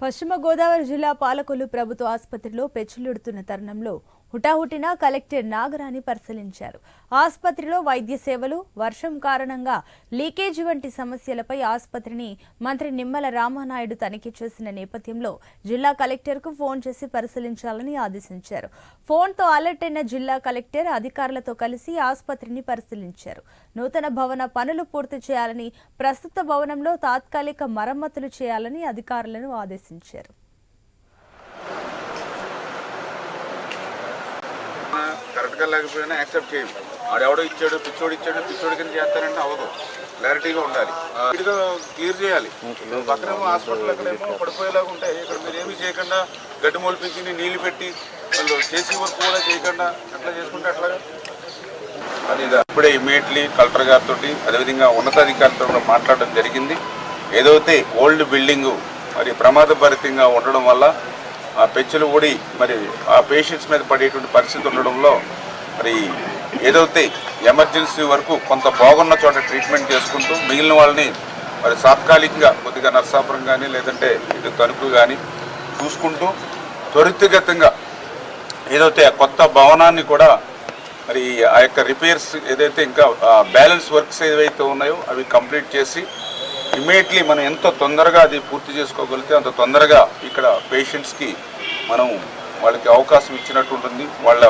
పశ్చిమ గోదావరి జిల్లా పాలకొల్లు ప్రభుత్వ ఆసుపత్రిలో పెచ్చులుడుతున్న తరుణంలో హుటాహుటిన కలెక్టర్ నాగరాణి పరిశీలించారు. ఆసుపత్రిలో వైద్య సేవలు వర్షం కారణంగా లీకేజ్ వంటి సమస్యలపై ఆసుపత్రిని మంత్రి నిమ్మల రామానాయుడు తనిఖీ చేసిన నేపథ్యంలో జిల్లా కలెక్టర్కు ఫోన్ చేసి పరిశీలించాలని ఆదేశించారు. ఫోన్తో అలర్ట్ అయిన జిల్లా కలెక్టర్ అధికారులతో కలిసి ఆసుపత్రిని పరిశీలించారు. నూతన భవన పనులు పూర్తి చేయాలని ప్రస్తుత భవనంలో తాత్కాలిక మరమ్మతులు చేయాలని అధికారులను ఆదేశించారు. లేకపోయినా యాక్సెప్ట్ చేయం ఆడెవడో ఇచ్చాడు పిచ్చోడు ఇచ్చాడు పిచ్చోడి కింద చేస్తారంటే అవ్వదు. క్లారిటీగా ఉండాలి. ఇదిగా క్లియర్ చేయాలి. పక్కనేమో హాస్పిటల్ ఎక్కడేమో పడిపోయేలాగా ఉంటాయి. ఇక్కడ మీరు ఏమీ చేయకుండా గడ్డి మొలిపించి నీళ్ళు పెట్టి వాళ్ళు చేసి వర్క్ కూడా చేయకుండా అట్లా చేసుకుంటే అట్లాగా అది ఇది. ఇప్పుడే ఇమీడియట్లీ కలెక్టర్ గారితో అదేవిధంగా ఉన్నతాధికారులతో కూడా మాట్లాడడం జరిగింది. ఏదైతే ఓల్డ్ బిల్డింగు మరి ప్రమాదభరితంగా ఉండడం వల్ల ఆ పెచ్చులు ఊడి మరి ఆ పేషెంట్స్ మీద పడేటువంటి పరిస్థితి ఉండడంలో మరి ఏదైతే ఎమర్జెన్సీ వరకు కొంత బాగున్న చోట ట్రీట్మెంట్ చేసుకుంటూ మిగిలిన వాళ్ళని మరి తాత్కాలికంగా కొద్దిగా నర్సాపురం కానీ లేదంటే ఇటు తణుకు కానీ చూసుకుంటూ త్వరితగతంగా ఏదైతే ఆ కొత్త భవనాన్ని కూడా మరి ఆ యొక్క రిపేర్స్ ఏదైతే ఇంకా బ్యాలెన్స్ వర్క్స్ ఏవైతే ఉన్నాయో అవి కంప్లీట్ చేసి ఇమీడియట్లీ మనం ఎంత తొందరగా అది పూర్తి చేసుకోగలిగితే అంత తొందరగా ఇక్కడ పేషెంట్స్కి మనం వాళ్ళకి అవకాశం ఇచ్చినట్టు ఉంటుంది. వాళ్ళ